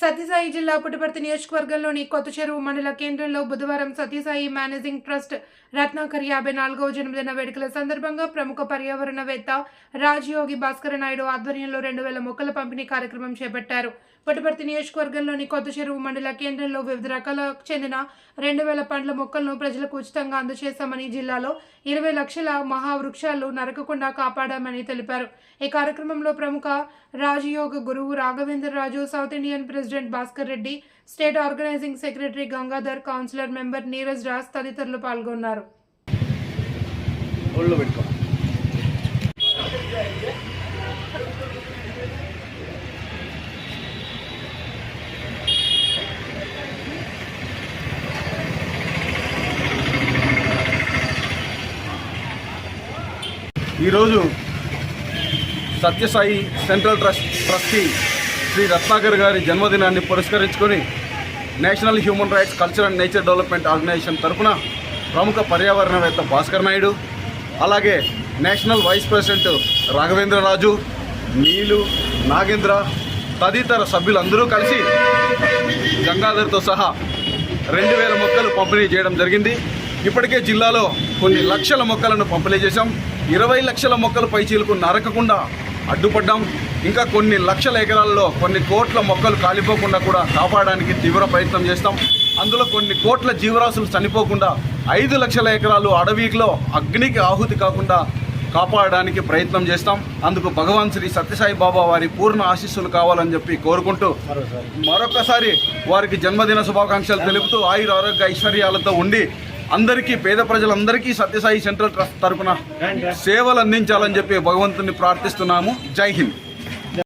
సత్యసాయి జిల్లా పుట్టపర్తి నియోజకవర్గంలోని కొత్త చెరువు మండల కేంద్రంలో బుధవారం సత్యసాయి మేనేజింగ్ ట్రస్ట్ రత్నాకర్ యాభై నాలుగవ జన్మదిన వేడుకల సందర్భంగా ప్రముఖ పర్యావరణవేత్త రాజయోగి భాస్కర నాయుడు ఆధ్వర్యంలో రెండు వేల మొక్కల పంపిణీ కార్యక్రమం చేపట్టారు. పుట్టపర్తి నియోజకవర్గంలోని కొత్త చెరువు మండల కేంద్రంలో వివిధ రకాలకు చెందిన రెండు వేల పండ్ల మొక్కలను ప్రజలకు ఉచితంగా అందజేశామని జిల్లాలో ఇరవై లక్షల మహావృక్షాలు నరకకుండా కాపాడామని తెలిపారు. ఈ కార్యక్రమంలో ప్రముఖ రాజయోగ గురువు Raghavendra Raju south Indian president Bhaskar Reddy state organizing secretary Gangadhar councillor member Neeraj Raj తదితరులు పాల్గొన్నారు. ఈరోజు Sathyasai central trust trustee Shri Ratnakar గారి జన్మదినాన్ని పురస్కరించుకొని national human rights culture and nature development organization తరపున ప్రముఖ పర్యావరణవేత్త భాస్కర్ నాయుడు అలాగే national vice president Raghavendraraju Neelu Nagendra తదితర సభ్యులందరూ కలిసి గంగాధర్తో సహా రెండు వేల మొక్కలు పంపిణీ చేయడం జరిగింది. ఇప్పటికే జిల్లాలో కొన్ని లక్షల మొక్కలను పంపిణీ చేశాం. ఇరవై లక్షల మొక్కలు పైచీలకు నరకకుండా అడ్డుపడ్డాం. ఇంకా కొన్ని లక్షల ఎకరాల్లో కొన్ని కోట్ల మొక్కలు కాలిపోకుండా కూడా కాపాడడానికి తీవ్ర ప్రయత్నం చేస్తాం. అందులో కొన్ని కోట్ల జీవరాశులు చనిపోకుండా ఐదు లక్షల ఎకరాలు అడవిలో అగ్నికి ఆహుతి కాకుండా కాపాడడానికి ప్రయత్నం చేస్తాం. అందుకు భగవాన్ శ్రీ సత్యసాయి బాబా వారి పూర్ణ ఆశీస్సులు కావాలని చెప్పి కోరుకుంటూ మరొకసారి వారికి జన్మదిన శుభాకాంక్షలు తెలుపుతూ ఆయుర ఆరోగ్య ఐశ్వర్యాలతో ఉండి అందరికీ పేద ప్రజలందరికీ సత్యసాయి సెంట్రల్ ట్రస్ట్ తరపున సేవలు అందించాలని చెప్పి భగవంతుని ప్రార్థిస్తున్నాము. జై హింద్.